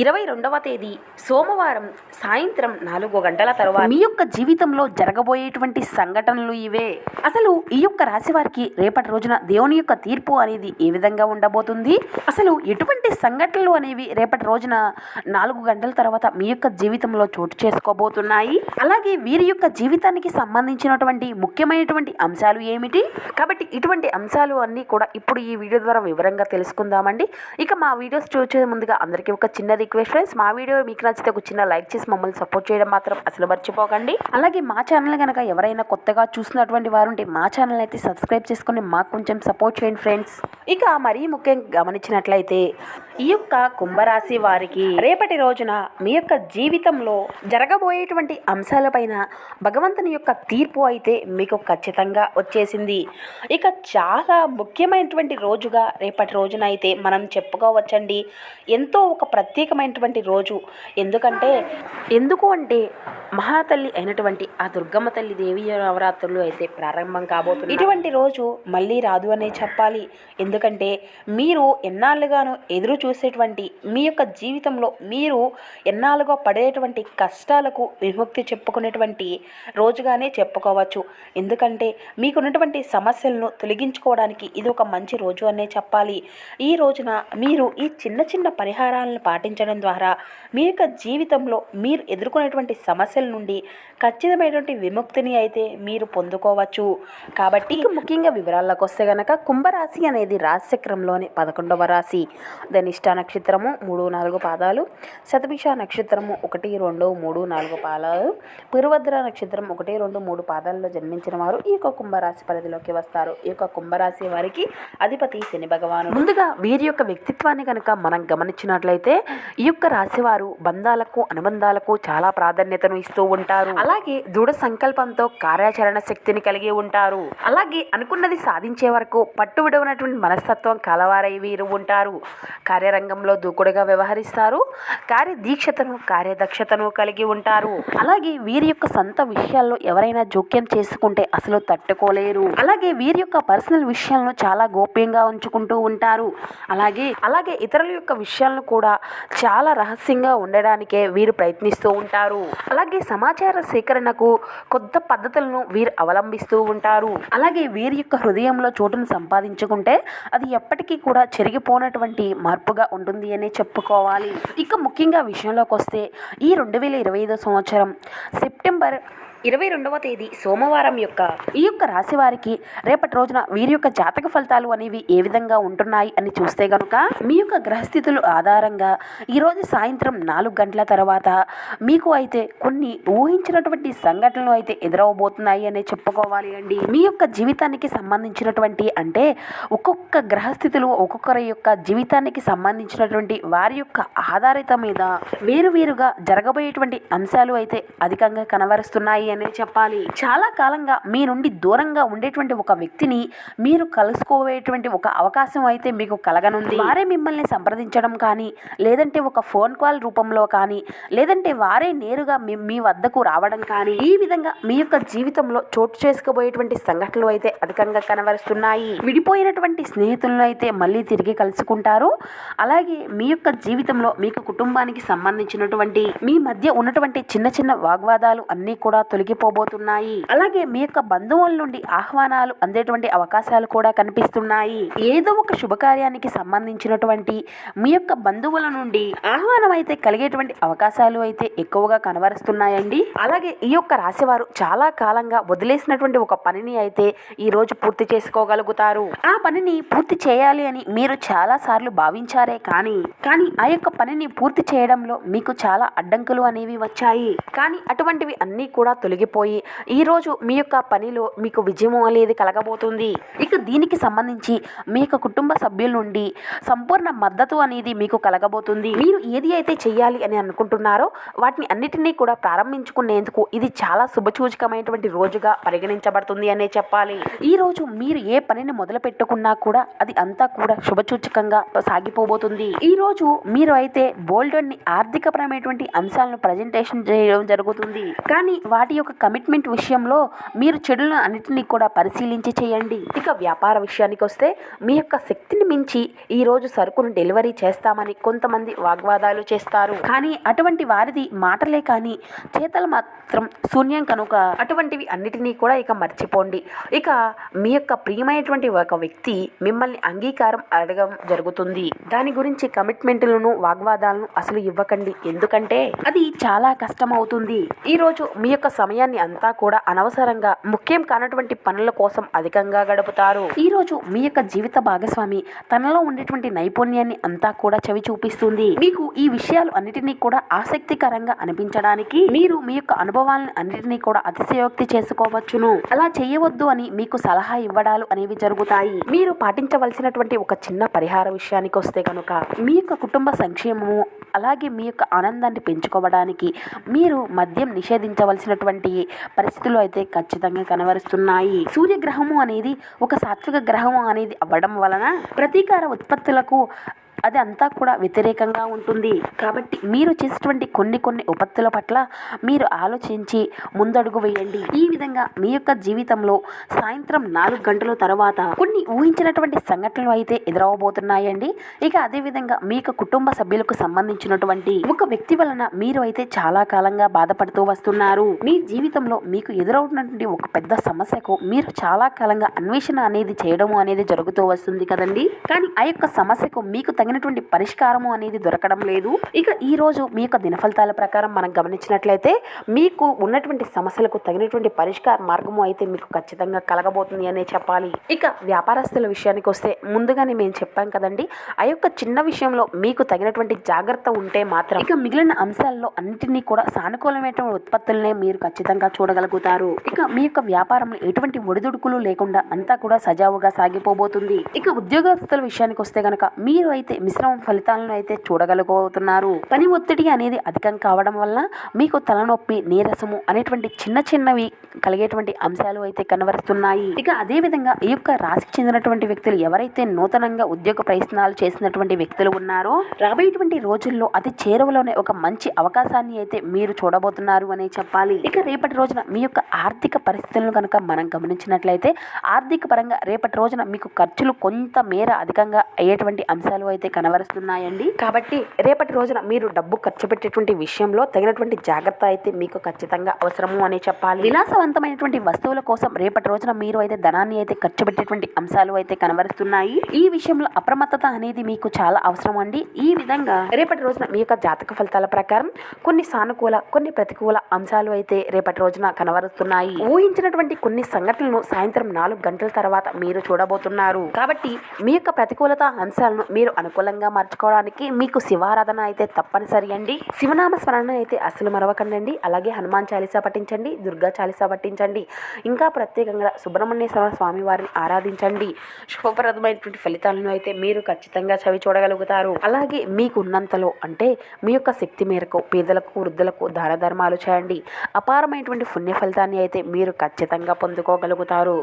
ఇరవై రెండవ తేదీ సోమవారం సాయంత్రం నాలుగు గంటల తర్వాత. మీ యొక్క జీవితంలో జరగబోయేటువంటి సంఘటనలు ఇవే. అసలు ఈ యొక్క రాశి వారికి రేపటి రోజున దేవుని యొక్క తీర్పు అనేది ఏ విధంగా ఉండబోతుంది? అసలు ఎటువంటి సంఘటనలు అనేవి రేపటి రోజున నాలుగు గంటల తర్వాత మీ యొక్క జీవితంలో చోటు చేసుకోబోతున్నాయి? అలాగే వీరి యొక్క జీవితానికి సంబంధించినటువంటి ముఖ్యమైనటువంటి అంశాలు ఏమిటి? కాబట్టి ఇటువంటి అంశాలు అన్నీ కూడా ఇప్పుడు ఈ వీడియో ద్వారా వివరంగా తెలుసుకుందామండి. ఇక మా వీడియోస్ చూసే ముందుగా అందరికీ ఒక చిన్నది రిక్వెస్ట్ ఫ్రెండ్స్ మా వీడియో మీకు నచ్చితే ఒక చిన్న లైక్ చేసి మమ్మల్ని సపోర్ట్ చేయడం మాత్రం అసలు మర్చిపోకండి. అలాగే మా ఛానల్ కనుక ఎవరైనా కొత్తగా చూసినటువంటి వారు ఉంటే మా ఛానల్ అయితే సబ్స్క్రైబ్ చేసుకొని మాకు కొంచెం సపోర్ట్ చేయండి ఫ్రెండ్స్. ఇక మరీ ముఖ్యంగా గమనించినట్లయితే ఈ యొక్క కుంభరాశి వారికి రేపటి రోజున మీ యొక్క జీవితంలో జరగబోయేటువంటి అంశాలపైన భగవంతుని యొక్క తీర్పు అయితే మీకు ఖచ్చితంగా వచ్చేసింది. ఇక చాలా ముఖ్యమైనటువంటి రోజుగా రేపటి రోజున అయితే మనం చెప్పుకోవచ్చండి. ఎంతో ఒక ప్రత్యేకమైనటువంటి రోజు. ఎందుకంటే ఎందుకు అంటే మహాతల్లి అయినటువంటి ఆ దుర్గమ్మ తల్లి దేవి నవరాత్రులు అయితే ప్రారంభం కాబోతుంది ఇటువంటి రోజు మళ్ళీ రాదు అనే చెప్పాలి. ఎందుకంటే మీరు ఎన్నాళ్ళుగాను ఎదురు చూసేటువంటి మీ యొక్క జీవితంలో మీరు ఎన్నాళ్ళుగా పడేటువంటి కష్టాలకు విముక్తి చెప్పుకునేటువంటి రోజుగానే చెప్పుకోవచ్చు. ఎందుకంటే మీకున్నటువంటి సమస్యలను తొలగించుకోవడానికి ఇది ఒక మంచి రోజు అనే చెప్పాలి. ఈ రోజున మీరు ఈ చిన్న చిన్న పరిహారాలను పాటించడం ద్వారా మీ యొక్క జీవితంలో మీరు ఎదుర్కొనేటువంటి సమస్యల నుండి ఖచ్చితమైనటువంటి విముక్తిని అయితే మీరు పొందుకోవచ్చు. కాబట్టి ముఖ్యంగా వివరాల్లోకి వస్తే గనక కుంభరాశి అనేది రాశిచక్రంలోని పదకొండవ రాశి. దాని ధనిష్ట నక్షత్రము మూడు నాలుగు పాదాలు శతభిష నక్షత్రము ఒకటి రెండు మూడు నాలుగు పాదాలు పూర్వద్ర నక్షత్రం ఒకటి రెండు మూడు పాదాలలో జన్మించిన వారు ఈ యొక్క కుంభరాశి పరిధిలోకి వస్తారు. ఈ యొక్క కుంభరాశి వారికి అధిపతి శని భగవాను ముందుగా వీరి యొక్క వ్యక్తిత్వాన్ని కనుక మనం గమనించినట్లయితే ఈ యొక్క రాశి వారు బంధాలకు అనుబంధాలకు చాలా ప్రాధాన్యతను ఇస్తూ ఉంటారు. అలాగే దృఢ సంకల్పంతో కార్యాచరణ శక్తిని కలిగి ఉంటారు. అలాగే అనుకున్నది సాధించే వరకు పట్టు విడవనటువంటి మనస్తత్వం కలవారై వీరు ఉంటారు. కార్యరంగంలో దూకుడుగా వ్యవహరిస్తారు. కార్యదీక్షతను కార్యదక్షతను కలిగి ఉంటారు. అలాగే వీరి యొక్క సొంత విషయాల్లో ఎవరైనా జోక్యం చేసుకుంటే అసలు తట్టుకోలేరు. అలాగే వీరి యొక్క పర్సనల్ విషయాలను చాలా గోప్యంగా ఉంచుకుంటూ ఉంటారు. అలాగే అలాగే ఇతరుల యొక్క విషయాలను కూడా చాలా రహస్యంగా ఉండడానికే వీరు ప్రయత్నిస్తూ ఉంటారు. అలాగే సమాచార సేకరణకు కొత్త పద్ధతులను వీరు అవలంబిస్తూ ఉంటారు. అలాగే వీరి యొక్క హృదయంలో చోటును సంపాదించుకుంటే అది ఎప్పటికీ కూడా చెరిగిపోనటువంటి మార్పు మార్పుగా ఉంటుంది అని చెప్పుకోవాలి. ఇక ముఖ్యంగా విషయంలోకి వస్తే ఈ రెండు వేల ఇరవై ఐదో సంవత్సరం సెప్టెంబర్ ఇరవై రెండవ తేదీ సోమవారం యొక్క ఈ యొక్క రాశి వారికి రేపటి రోజున వీరి యొక్క జాతక ఫలితాలు అనేవి ఏ విధంగా ఉంటున్నాయి అని చూస్తే గనుక మీ యొక్క గ్రహస్థితులు ఆధారంగా ఈరోజు సాయంత్రం నాలుగు గంటల తర్వాత మీకు అయితే కొన్ని ఊహించినటువంటి సంఘటనలు అయితే ఎదురవబోతున్నాయి అనే చెప్పుకోవాలి అండి. మీ యొక్క జీవితానికి సంబంధించినటువంటి అంటే ఒక్కొక్క గ్రహస్థితులు ఒక్కొక్కరి యొక్క జీవితానికి సంబంధించినటువంటి వారి యొక్క ఆధారిత మీద వేరువేరుగా జరగబోయేటువంటి అంశాలు అయితే అధికంగా కనబరుస్తున్నాయి అనేది చెప్పాలి. చాలా కాలంగా మీ నుండి దూరంగా ఉండేటువంటి ఒక వ్యక్తిని మీరు కలుసుకోవేటువంటి ఒక అవకాశం అయితే మీకు కలగనుంది. వారే మిమ్మల్ని సంప్రదించడం కానీ లేదంటే ఒక ఫోన్ కాల్ రూపంలో కానీ లేదంటే వారే నేరుగా మీ మీ వద్దకు రావడం కానీ ఈ విధంగా మీ యొక్క జీవితంలో చోటు చేసుకోబోయేటువంటి సంఘటనలు అయితే అధికంగా కనబరుస్తున్నాయి. విడిపోయినటువంటి స్నేహితులను అయితే మళ్ళీ తిరిగి కలుసుకుంటారు. అలాగే మీ యొక్క జీవితంలో మీకు కుటుంబానికి సంబంధించినటువంటి మీ మధ్య ఉన్నటువంటి చిన్న చిన్న వాగ్వాదాలు అన్నీ కూడా తొలగిపోబోతున్నాయి. అలాగే మీ యొక్క బంధువుల నుండి ఆహ్వానాలు అందేటువంటి అవకాశాలు కూడా కనిపిస్తున్నాయి. ఏదో ఒక శుభకార్యానికి సంబంధించినటువంటి మీ యొక్క బంధువుల నుండి ఆహ్వానం అయితే కలిగేటువంటి అవకాశాలు అయితే ఎక్కువగా కనబరుస్తున్నాయండి. అలాగే ఈ యొక్క రాశివారు చాలా కాలంగా వదిలేసినటువంటి ఒక పనిని అయితే ఈ రోజు పూర్తి చేసుకోగలుగుతారు. ఆ పనిని పూర్తి చేయాలి అని మీరు చాలా సార్లు భావించారే కానీ కానీ ఆ యొక్క పనిని పూర్తి చేయడంలో మీకు చాలా అడ్డంకులు అనేవి వచ్చాయి. కానీ అటువంటివి అన్నీ కూడా తొలి తొలగిపోయి ఈరోజు మీ యొక్క పనిలో మీకు విజయం అనేది కలగబోతుంది. ఇక దీనికి సంబంధించి మీ యొక్క కుటుంబ సభ్యుల నుండి సంపూర్ణ మద్దతు అనేది మీకు కలగబోతుంది. మీరు ఏది అయితే చేయాలి అని అనుకుంటున్నారో వాటిని అన్నిటినీ కూడా ప్రారంభించుకునేందుకు ఇది చాలా శుభసూచకమైనటువంటి రోజుగా పరిగణించబడుతుంది అనే చెప్పాలి. ఈ రోజు మీరు ఏ పనిని మొదలు పెట్టుకున్నా కూడా అది అంతా కూడా శుభసూచకంగా సాగిపోబోతుంది. ఈ రోజు మీరు అయితే బోల్డన్ని ఆర్థికపరమైనటువంటి అంశాలను ప్రజెంటేషన్ చేయడం జరుగుతుంది. కానీ వాటి యొక్క కమిట్మెంట్ విషయంలో మీరు చెడులను అన్నింటినీ కూడా పరిశీలించి చేయండి. ఇక వ్యాపార విషయానికి వస్తే మీ యొక్క శక్తిని మించి ఈ రోజు సరుకును డెలివరీ చేస్తామని కొంతమంది వాగ్వాదాలు చేస్తారు. కానీ అటువంటి వారిది మాటలే కానీ చేతలు మాత్రం శూన్యం కనుక అటువంటివి అన్నిటినీ కూడా ఇక మర్చిపోండి. ఇక మీ యొక్క ప్రియమైనటువంటి ఒక వ్యక్తి మిమ్మల్ని అంగీకారం అడగడం జరుగుతుంది. దాని గురించి కమిట్మెంట్లను వాగ్వాదాలను అసలు ఇవ్వకండి. ఎందుకంటే అది చాలా కష్టం అవుతుంది ఈ రోజు మీ యొక్క సమయాన్ని అంతా కూడా అనవసరంగా ముఖ్యం కానటువంటి పనుల కోసం అధికంగా గడుపుతారు. ఈరోజు మీ యొక్క జీవిత భాగస్వామి తనలో ఉండేటువంటి నైపుణ్యాన్ని అంతా కూడా చవి చూపిస్తుంది. మీకు ఈ విషయాలు అన్నిటినీ కూడా ఆసక్తికరంగా అనిపించడానికి మీరు మీ యొక్క అనుభవాలను అన్నిటినీ కూడా అతిశయోక్తి చేసుకోవచ్చును. అలా చేయవద్దు అని మీకు సలహా ఇవ్వడాలు అనేవి జరుగుతాయి. మీరు పాటించవలసినటువంటి ఒక చిన్న పరిహార విషయానికి వస్తే కనుక మీ యొక్క కుటుంబ సంక్షేమము అలాగే మీ యొక్క ఆనందాన్ని పెంచుకోవడానికి మీరు మద్యం నిషేధించవలసినటువంటి పరిస్థితులు అయితే ఖచ్చితంగా కనబరుస్తున్నాయి. సూర్యగ్రహము అనేది ఒక సాత్విక గ్రహము అనేది అవ్వడం వలన ప్రతీకార ఉత్పత్తులకు అది అంతా కూడా వ్యతిరేకంగా ఉంటుంది. కాబట్టి మీరు చేసేటువంటి కొన్ని కొన్ని ఉపత్తుల పట్ల మీరు ఆలోచించి ముందడుగు వేయండి. ఈ విధంగా మీ యొక్క జీవితంలో సాయంత్రం నాలుగు గంటల తర్వాత కొన్ని ఊహించినటువంటి సంఘటనలు అయితే ఎదురవబోతున్నాయండి. ఇక అదేవిధంగా మీ యొక్క కుటుంబ సభ్యులకు సంబంధించినటువంటి ఒక వ్యక్తి వలన మీరు అయితే చాలా కాలంగా బాధపడుతూ వస్తున్నారు. మీ జీవితంలో మీకు ఎదురవుతున్నటువంటి ఒక పెద్ద సమస్యకు మీరు చాలా కాలంగా అన్వేషణ అనేది చేయడము అనేది జరుగుతూ వస్తుంది కదండి. కానీ ఆ యొక్క సమస్యకు మీకు తగినటువంటి పరిష్కారము అనేది దొరకడం లేదు. ఇక ఈ రోజు మీ యొక్క దినఫలితాల ప్రకారం మనం గమనించినట్లయితే మీకు ఉన్నటువంటి సమస్యలకు తగినటువంటి పరిష్కార మార్గము అయితే మీకు ఖచ్చితంగా కలగబోతుంది అనే చెప్పాలి. ఇక వ్యాపారస్తుల విషయానికి వస్తే ముందుగానే మేము చెప్పాం కదండి ఆ యొక్క చిన్న విషయంలో మీకు తగినటువంటి జాగ్రత్త ఉంటే మాత్రం ఇక మిగిలిన అంశాల్లో అన్నింటినీ కూడా సానుకూలమైనటువంటి ఉత్పత్తులనే మీరు ఖచ్చితంగా చూడగలుగుతారు. ఇక మీ యొక్క వ్యాపారంలో ఎటువంటి ఒడిదుడుకులు లేకుండా అంతా కూడా సజావుగా సాగిపోబోతుంది. ఇక ఉద్యోగస్తుల విషయానికి వస్తే కనుక మీరు అయితే మిశ్రమ ఫలితాలను అయితే చూడగలుగుతున్నారు. పని ఒత్తిడి అనేది అధికం కావడం వల్ల మీకు తలనొప్పి నీరసము అనేటువంటి చిన్న చిన్నవి కలిగేటువంటి అంశాలు అయితే కనబరుస్తున్నాయి. ఇక అదే విధంగా ఈ యొక్క రాశికి చెందినటువంటి వ్యక్తులు ఎవరైతే నూతనంగా ఉద్యోగ ప్రయత్నాలు చేసినటువంటి వ్యక్తులు ఉన్నారో రాబోయేటువంటి రోజుల్లో అతి చేరువలోనే ఒక మంచి అవకాశాన్ని అయితే మీరు చూడబోతున్నారు అనే చెప్పాలి. ఇక రేపటి రోజున మీ యొక్క ఆర్థిక పరిస్థితులను కనుక మనం గమనించినట్లయితే ఆర్థిక పరంగా రేపటి రోజున మీకు ఖర్చులు కొంత మేర అధికంగా అయ్యేటువంటి అంశాలు అయితే కనబరుస్తున్నాయండి కాబట్టి రేపటి రోజున మీరు డబ్బు ఖర్చు పెట్టేటువంటి విషయంలో తగినటువంటి జాగ్రత్త అయితే మీకు ఖచ్చితంగా అవసరము అని చెప్పాలి. విలాసవంతమైనటువంటి వస్తువుల కోసం రేపటి రోజున మీరు అయితే ధనాన్ని అయితే ఖర్చు పెట్టేటువంటి అంశాలు అయితే కనబరుస్తున్నాయి ఈ విషయంలో అప్రమత్తత అనేది మీకు చాలా అవసరం అండి. ఈ విధంగా రేపటి రోజున మీ యొక్క జాతక ఫలితాల ప్రకారం కొన్ని సానుకూల కొన్ని ప్రతికూల అంశాలు అయితే రేపటి రోజున కనబరుస్తున్నాయి ఊహించినటువంటి కొన్ని సంఘటనలను సాయంత్రం నాలుగు గంటల తర్వాత మీరు చూడబోతున్నారు. కాబట్టి మీ యొక్క ప్రతికూలత అంశాలను మీరు అనుకూలంగా మార్చుకోవడానికి మీకు శివారాధన అయితే తప్పనిసరి అండి. శివనామ స్మరణ అయితే అసలు మరవకండి అలాగే హనుమాన్ చాలీసా పఠించండి దుర్గా చాలీసా పఠించండి ఇంకా ప్రత్యేకంగా సుబ్రహ్మణ్యేశ్వర స్వామి వారిని ఆరాధించండి. శుభప్రదమైనటువంటి ఫలితాలను అయితే మీరు ఖచ్చితంగా చవి చూడగలుగుతారు. అలాగే మీకు ఉన్నంతలో అంటే మీ యొక్క శక్తి మేరకు పేదలకు వృద్ధులకు దాన ధర్మాలు చేయండి. అపారమైనటువంటి పుణ్య ఫలితాన్ని అయితే మీరు ఖచ్చితంగా పొందుకోగలుగుతారు.